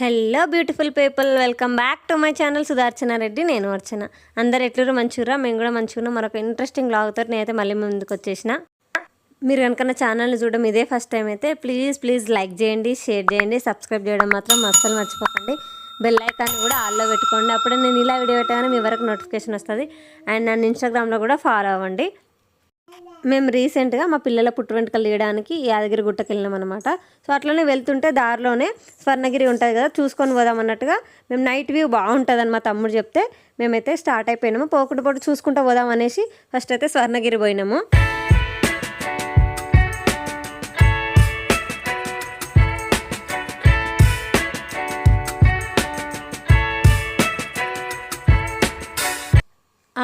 Hello beautiful people welcome back to my channel Sudharchana Reddy నేను అర్చన. అందరు ఎట్లూరు మంచిగా మేము కూడా మంచిగా మరొక ఇంట్రెస్టింగ్ బ్లాగ్తో నేనైతే మళ్ళీ ముందుకు వచ్చేసిన. మీరు కనుక నా ఛానల్ని చూడడం ఇదే ఫస్ట్ టైం అయితే ప్లీజ్ ప్లీజ్ లైక్ చేయండి షేర్ చేయండి సబ్స్క్రైబ్ చేయడం మాత్రం అస్సలు మర్చిపోకండి. బెల్ ఐకాన్ కూడా ఆల్లో పెట్టుకోండి. అప్పుడే నేను ఇలా వీడియో పెట్టగానే మీ వరకు నోటిఫికేషన్ వస్తుంది. అండ్ నన్ను ఇన్స్టాగ్రామ్లో కూడా ఫాలో అవ్వండి. మేము రీసెంట్గా మా పిల్లల పుట్టు వెంటకలు తీయడానికి యాదగిరి గుట్టకి వెళ్ళినాం అనమాట సో అట్లనే వెళ్తుంటే దారిలోనే స్వర్ణగిరి ఉంటుంది కదా చూసుకొని పోదాం అన్నట్టుగా మేము నైట్ వ్యూ బాగుంటుందని మా తమ్ముడు చెప్తే మేమైతే స్టార్ట్ అయిపోయినాము. పోకుండా పోటీ చూసుకుంటూ పోదాం అనేసి ఫస్ట్ అయితే స్వర్ణగిరి పోయినాము.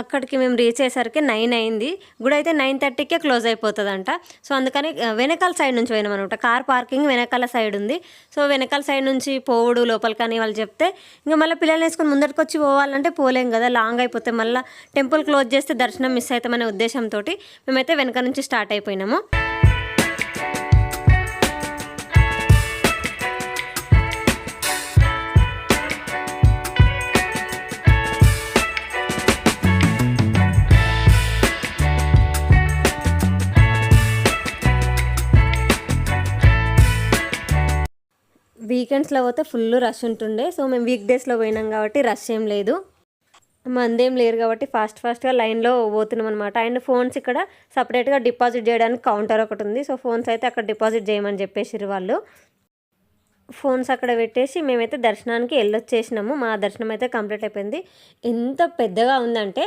అక్కడికి మేము రీచ్ అయ్యేసరికి నైన్ అయింది. గుడి అయితే నైన్ థర్టీకే క్లోజ్ అయిపోతుందంట. సో అందుకని వెనకాల సైడ్ నుంచి పోయినాం అనమాట కార్ పార్కింగ్ వెనకాల సైడ్ ఉంది. సో వెనకాల సైడ్ నుంచి పోవుడు లోపలికని వాళ్ళు చెప్తే ఇంకా మళ్ళీ పిల్లల్ని వేసుకొని ముందరికి వచ్చి పోవాలంటే పోలేం కదా లాంగ్ అయిపోతే మళ్ళీ టెంపుల్ క్లోజ్ చేస్తే దర్శనం మిస్ అవుతామనే ఉద్దేశంతో మేమైతే వెనక నుంచి స్టార్ట్ అయిపోయినాము. వీకెండ్స్లో పోతే ఫుల్ రష్ ఉంటుండే. సో మేము వీక్ డేస్లో పోయినాం కాబట్టి రష్ ఏం లేదు. మందేం లేరు కాబట్టి ఫాస్ట్ ఫాస్ట్గా లైన్లో పోతున్నాం అనమాట అండ్ ఫోన్స్ ఇక్కడ సపరేట్గా డిపాజిట్ చేయడానికి కౌంటర్ ఒకటి ఉంది. సో ఫోన్స్ అయితే అక్కడ డిపాజిట్ చేయమని చెప్పేసారు వాళ్ళు. ఫోన్స్ అక్కడ పెట్టేసి మేమైతే దర్శనానికి వెళ్ళొచ్చేసినాము. మా దర్శనం అయితే కంప్లీట్ అయిపోయింది. ఎంత పెద్దగా ఉందంటే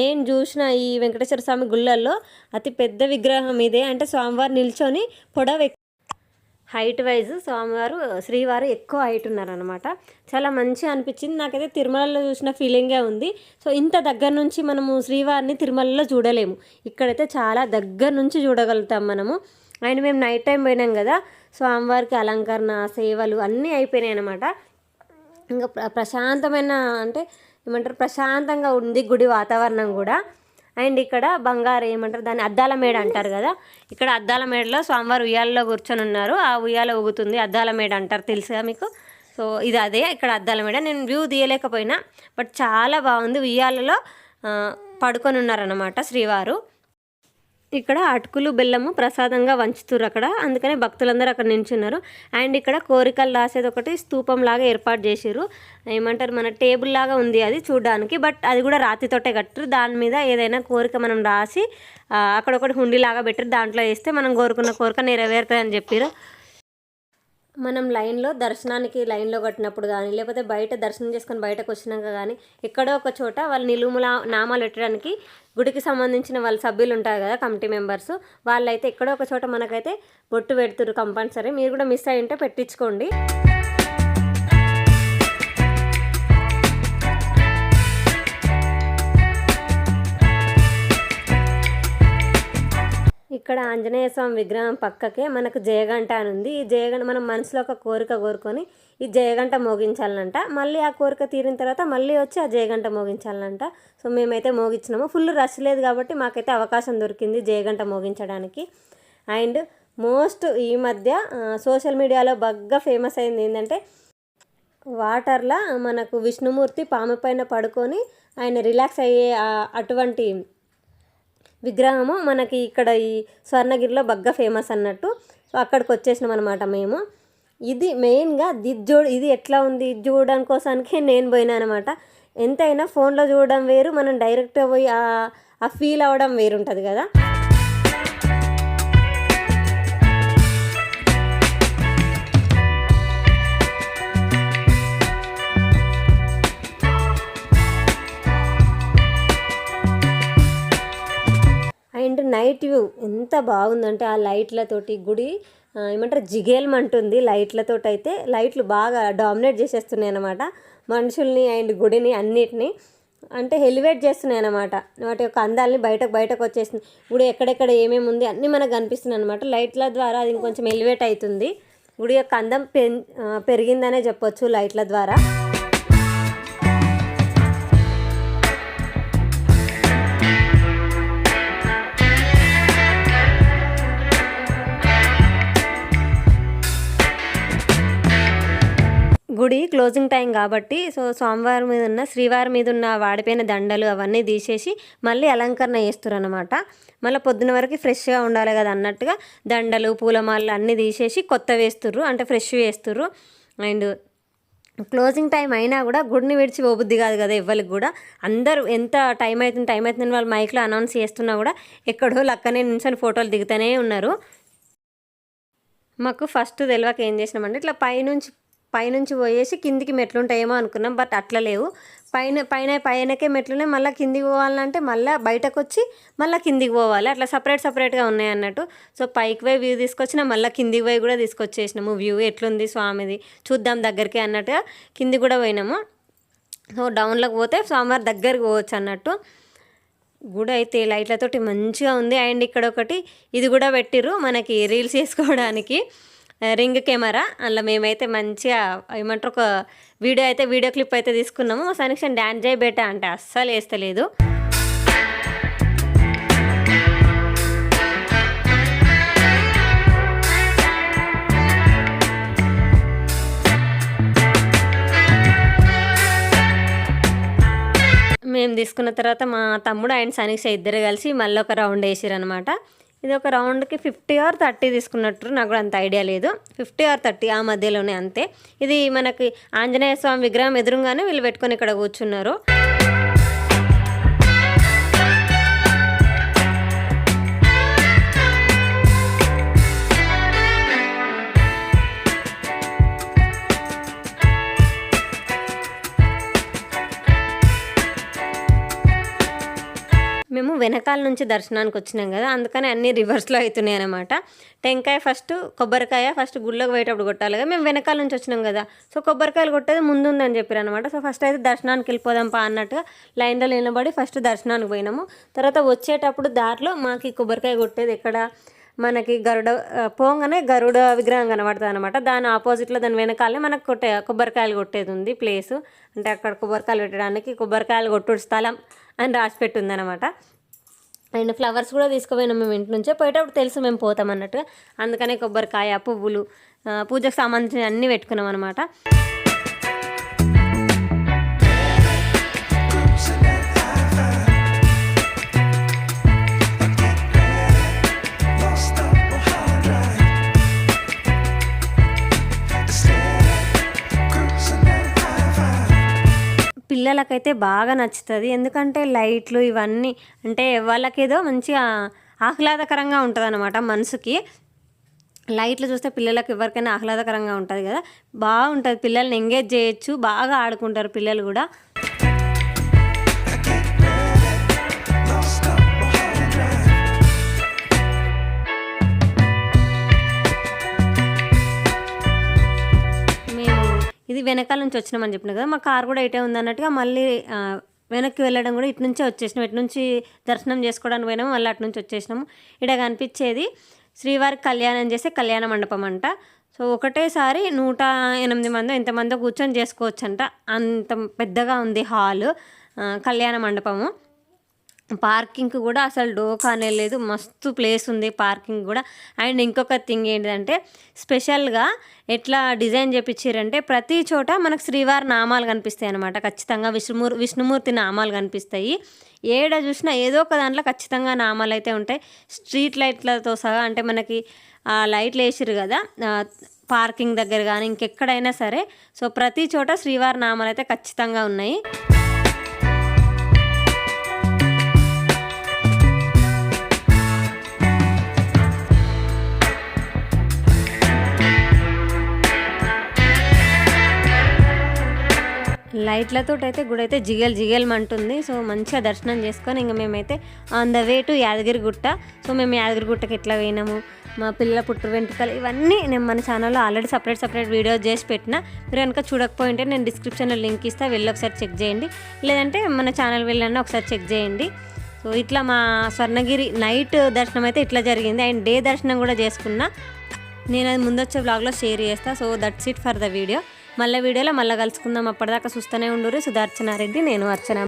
నేను చూసిన ఈ వెంకటేశ్వర స్వామి గుళ్ళల్లో అతి పెద్ద విగ్రహం ఇదే. అంటే స్వామివారు నిల్చొని పొడవ హైట్ వైజ్ స్వామివారు శ్రీవారు ఎక్కువ హైట్ ఉన్నారనమాట చాలా మంచిగా అనిపించింది. నాకైతే తిరుమలలో చూసిన ఫీలింగే ఉంది. సో ఇంత దగ్గర నుంచి మనము శ్రీవారిని తిరుమలలో చూడలేము. ఇక్కడైతే చాలా దగ్గర నుంచి చూడగలుగుతాం మనము. అండ్ మేము నైట్ టైం పోయినాం కదా స్వామివారికి అలంకరణ సేవలు అన్నీ అయిపోయినాయి అనమాట ఇంకా ప్రశాంతమైన అంటే ఏమంటారు? ప్రశాంతంగా ఉంది గుడి వాతావరణం కూడా. అండ్ ఇక్కడ బంగారు ఏమంటారు దాన్ని అద్దాల మేడ అంటారు కదా. ఇక్కడ అద్దాల మేడలో స్వామివారు ఉయ్యాలలో కూర్చొని ఉన్నారు. ఆ ఉయ్యాల ఊగుతుంది అద్దాల మేడ అంటారు తెలుసుగా మీకు? సో ఇది అదే ఇక్కడ అద్దాల మేడ. నేను వ్యూ తీయలేకపోయినా బట్ చాలా బాగుంది. ఉయ్యాలలో పడుకొని ఉన్నారన్నమాట శ్రీవారు. ఇక్కడ అటుకులు బెల్లము ప్రసాదంగా వంచుతురు అక్కడ. అందుకనే భక్తులందరూ అక్కడ నించున్నారు. అండ్ ఇక్కడ కోరికలు రాసేది ఒకటి స్తూపం లాగా ఏర్పాటు చేసారు ఏమంటారు మన టేబుల్ లాగా ఉంది అది చూడడానికి. బట్ అది కూడా రాతితోటే కట్టరు దాని మీద ఏదైనా కోరిక మనం రాసి అక్కడ ఒకటి హుండీ లాగా పెట్టారు దాంట్లో వేస్తే మనం కోరుకున్న కోరిక నెరవేరుతుంది అని చెప్పారు మనం లైన్లో దర్శనానికి లైన్లో కట్టినప్పుడు కానీ లేకపోతే బయట దర్శనం చేసుకొని బయటకు వచ్చినాక కానీ ఎక్కడో ఒక చోట వాళ్ళు నిలుముల నామాలు పెట్టడానికి గుడికి సంబంధించిన వాళ్ళ సభ్యులు ఉంటారు కదా కమిటీ మెంబర్స్. వాళ్ళైతే ఎక్కడో ఒక చోట మనకైతే బొట్టు పెడుతురు కంపల్సరీ. మీరు కూడా మిస్ అయి ఉంటే పెట్టించుకోండి. ఇక్కడ ఆంజనేయ స్వామి విగ్రహం పక్కకే మనకు జయగంట అని ఉంది. ఈ జయగంట మనం మనసులో ఒక కోరిక కోరుకొని ఈ జయగంట మోగించాలంట. మళ్ళీ ఆ కోరిక తీరిన తర్వాత మళ్ళీ వచ్చి ఆ జయగంట మోగించాలంట. సో మేమైతే మోగించినాము. ఫుల్ రష్ లేదు కాబట్టి మాకైతే అవకాశం దొరికింది జయగంట మోగించడానికి. అండ్ మోస్ట్ ఈ మధ్య సోషల్ మీడియాలో బాగా ఫేమస్ అయింది ఏంటంటే వాటర్లో మనకు విష్ణుమూర్తి పాము పైన పడుకొని ఆయన రిలాక్స్ అయ్యే అటువంటి విగ్రహము మనకి ఇక్కడ ఈ స్వర్ణగిరిలో బగ్గ ఫేమస్ అన్నట్టు. సో అక్కడికి వచ్చేసినాం అనమాట మేము. ఇది మెయిన్గా ఇది చూడ ఇది ఎట్లా ఉంది ఇది చూడడం కోసానికి నేను పోయినా అనమాట ఎంతైనా ఫోన్లో చూడడం వేరు మనం డైరెక్ట్గా పోయి ఆ- ఆ ఫీల్ అవ్వడం వేరు ఉంటుంది కదా. నైట్ వ్యూ ఎంత బాగుందంటే ఆ లైట్లతోటి గుడి ఏమంటారు జిగేల్మంటుంది లైట్లతోటి అయితే లైట్లు బాగా డామినేట్ చేసేస్తున్నాయి అనమాట మనుషుల్ని అండ్ గుడిని అన్నిటిని అంటే హెలివేట్ చేస్తున్నాయి అనమాట వాటి యొక్క అందాలని బయటకు బయటకు వచ్చేసింది. గుడి ఎక్కడెక్కడ ఏమేమి ఉంది అన్నీ మనకు కనిపిస్తున్నాయి అనమాట లైట్ల ద్వారా అది ఇంకొంచెం ఎలివేట్ అవుతుంది. గుడి యొక్క అందం పెరిగిందనే చెప్పొచ్చు లైట్ల ద్వారా. గుడి క్లోజింగ్ టైం కాబట్టి సో సోమవారం మీద ఉన్న శ్రీవారి మీద ఉన్న వాడిపోయిన దండలు అవన్నీ తీసేసి మళ్ళీ అలంకరణ చేస్తారు అనమాట మళ్ళీ పొద్దున వరకు ఫ్రెష్గా ఉండాలి కదా అన్నట్టుగా దండలు పూలమాలలు అన్నీ తీసేసి కొత్త వేస్తుర్రు అంటే ఫ్రెష్ వేస్తుర్రు. అండ్ క్లోజింగ్ టైం అయినా కూడా గుడిని విడిచి పోబుద్ది కాదు కదా ఎవరికి కూడా. అందరూ ఎంత టైం అవుతుంది టైం అవుతుందని వాళ్ళు మైక్లో అనౌన్స్ చేస్తున్నా కూడా ఎక్కడో లక్కనే నిల్చొని ఫోటోలు దిగుతూనే ఉన్నారు. మాకు ఫస్ట్ తెలియక ఏం చేసినామంటే ఇట్లా పైనుంచి పైనుంచి పోయేసి కిందికి మెట్లు ఉంటాయేమో అనుకున్నాం బట్ అట్లా లేవు. పైన పైన పైనకే మెట్లునే మళ్ళీ కిందికి పోవాలంటే మళ్ళీ బయటకు వచ్చి మళ్ళీ కిందికి పోవాలి. అట్లా సపరేట్ సపరేట్గా ఉన్నాయి అన్నట్టు. సో పైకి పోయి వ్యూ తీసుకొచ్చిన మళ్ళీ కిందికి పోయి కూడా తీసుకొచ్చేసినాము. వ్యూ ఎట్లుంది స్వామిది? చూద్దాం దగ్గరికి అన్నట్టుగా కింది కూడా పోయినాము. సో డౌన్లోకి పోతే స్వామివారి దగ్గరికి పోవచ్చు అన్నట్టు. గుడి అయితే లైట్లతోటి మంచిగా ఉంది. అండ్ ఇక్కడ ఒకటి ఇది కూడా పెట్టిర్రు మనకి రీల్స్ చేసుకోవడానికి. Ring camera. అందులో మేమైతే మంచిగా ఏమంటారు ఒక వీడియో అయితే వీడియో క్లిప్ అయితే తీసుకున్నాము. మా సనిక్షన్ డ్యాన్స్ చేయి బేట అంటే అస్సలు వేస్తలేదు. మేము తీసుకున్న తర్వాత మా తమ్ముడు ఆయన సనీక్ష ఇద్దరు కలిసి మళ్ళీ ఒక రౌండ్ వేసిరనమాట ఇది ఒక రౌండ్కి ఫిఫ్టీ ఆర్ థర్టీ తీసుకున్నట్టు నాకు కూడా అంత ఐడియా లేదు. ఫిఫ్టీ ఆర్ థర్టీ ఆ మధ్యలోనే అంతే. ఇది మనకి ఆంజనేయ స్వామి విగ్రహం ఎదురుగానే వీళ్ళు పెట్టుకొని ఇక్కడ కూర్చున్నారు. మేము వెనకాల నుంచి దర్శనానికి వచ్చినాం కదా అందుకని అన్ని రివర్స్లో అవుతున్నాయి అనమాట టెంకాయ ఫస్ట్ కొబ్బరికాయ ఫస్ట్ గుళ్ళోకి పోయేటప్పుడు కొట్టాలి కదా మేము వెనకాల నుంచి వచ్చినాం కదా. సో కొబ్బరికాయలు కొట్టేది ముందుందని చెప్పారు అనమాట సో ఫస్ట్ అయితే దర్శనానికి వెళ్ళిపోదాం పా అన్నట్టుగా లైన్లో నిలబడి ఫస్ట్ దర్శనానికి పోయినాము. తర్వాత వచ్చేటప్పుడు దారిలో మాకు కొబ్బరికాయ కొట్టేది ఎక్కడ? మనకి గరుడ పోగానే గరుడ విగ్రహం కనబడుతుంది అనమాట దాని ఆపోజిట్లో దాని వెనకాలే మనకు కొట్టే కొబ్బరికాయలు కొట్టేది ఉంది ప్లేసు అంటే అక్కడ కొబ్బరికాయలు పెట్టడానికి కొబ్బరికాయలు కొట్టుడు స్థలం అని రాసి పెట్టింది అనమాట అండ్ ఫ్లవర్స్ కూడా తీసుకుపోయినాం మేము ఇంటి నుంచే. పోయేటప్పుడు తెలుసు మేము పోతాం అన్నట్టుగా. అందుకనే కొబ్బరికాయ పువ్వులు పూజకు సంబంధించిన అన్నీ పెట్టుకున్నాం అనమాట పిల్లలకైతే బాగా నచ్చుతుంది. ఎందుకంటే లైట్లు ఇవన్నీ అంటే వాళ్ళకేదో మంచిగా ఆహ్లాదకరంగా ఉంటుంది అనమాట మనసుకి. లైట్లు చూస్తే పిల్లలకు ఎవరికైనా ఆహ్లాదకరంగా ఉంటుంది కదా. బాగుంటుంది. పిల్లల్ని ఎంగేజ్ చేయొచ్చు. బాగా ఆడుకుంటారు పిల్లలు కూడా. ఇది వెనకాల నుంచి వచ్చినామని చెప్పిన కదా మా కార్ కూడా ఇటే ఉంది అన్నట్టుగా మళ్ళీ వెనక్కి వెళ్ళడం కూడా ఇటు నుంచే వచ్చేసినాం. ఇటు నుంచి దర్శనం చేసుకోవడానికి పోయినాము మళ్ళీ అటు నుంచి వచ్చేసినాము. ఇక్కడ కనిపించేది శ్రీవారి కళ్యాణం చేసే కళ్యాణ మండపం అంట. సో ఒకటేసారి నూట ఎనిమిది మంది ఎంతమందో కూర్చొని చేసుకోవచ్చంట. అంత పెద్దగా ఉంది హాల్ కళ్యాణ మండపము. పార్కింగ్ కూడా అసలు డోకానే లేదు. మస్తు ప్లేస్ ఉంది పార్కింగ్ కూడా. అండ్ ఇంకొక థింగ్ ఏంటంటే స్పెషల్గా ఎట్లా డిజైన్ చేపించారంటే ప్రతి చోట మనకు శ్రీవారి నామాలు కనిపిస్తాయి అనమాట ఖచ్చితంగా విష్ణుమూర్ విష్ణుమూర్తి నామాలు కనిపిస్తాయి. ఏడ చూసినా ఏదో ఒక దాంట్లో ఖచ్చితంగా నామాలు అయితే ఉంటాయి. స్ట్రీట్ లైట్లతో సహా అంటే మనకి లైట్లు వేసిరు కదా పార్కింగ్ దగ్గర కానీ ఇంకెక్కడైనా సరే. సో ప్రతి చోట శ్రీవారి నామాలు అయితే ఖచ్చితంగా ఉన్నాయి. లైట్లతో అయితే గుడి అయితే జిగల్ జిగల్మంటుంది సో మంచిగా దర్శనం చేసుకొని ఇంకా మేమైతే on the way to Yadagirigutta. So మేము యాదగిరిగుట్టకి ఎట్లా పోయినాము? మా పిల్లల పుట్టు వెంట్రుకలు ఇవన్నీ నేను మన ఛానల్లో ఆల్రెడీ సపరేట్ సపరేట్ వీడియో చేసి పెట్టిన. మీరు కనుక చూడకపోయింటే నేను డిస్క్రిప్షన్లో లింక్ ఇస్తా. వెళ్ళి ఒకసారి చెక్ చేయండి. లేదంటే మన ఛానల్ వెళ్ళండి ఒకసారి చెక్ చేయండి. సో ఇట్లా మా స్వర్ణగిరి నైట్ దర్శనం అయితే ఇట్లా జరిగింది. అండ్ డే దర్శనం కూడా చేసుకున్నా. నేను అది ముందొచ్చే బ్లాగ్లో షేర్ చేస్తాను so that's it for the video మళ్ళీ వీడియోలో మళ్ళీ కలుసుకుందాం. అప్పటిదాకా చూస్తూనే ఉండరు సుధార్చనారెడ్డి నేను అర్చన.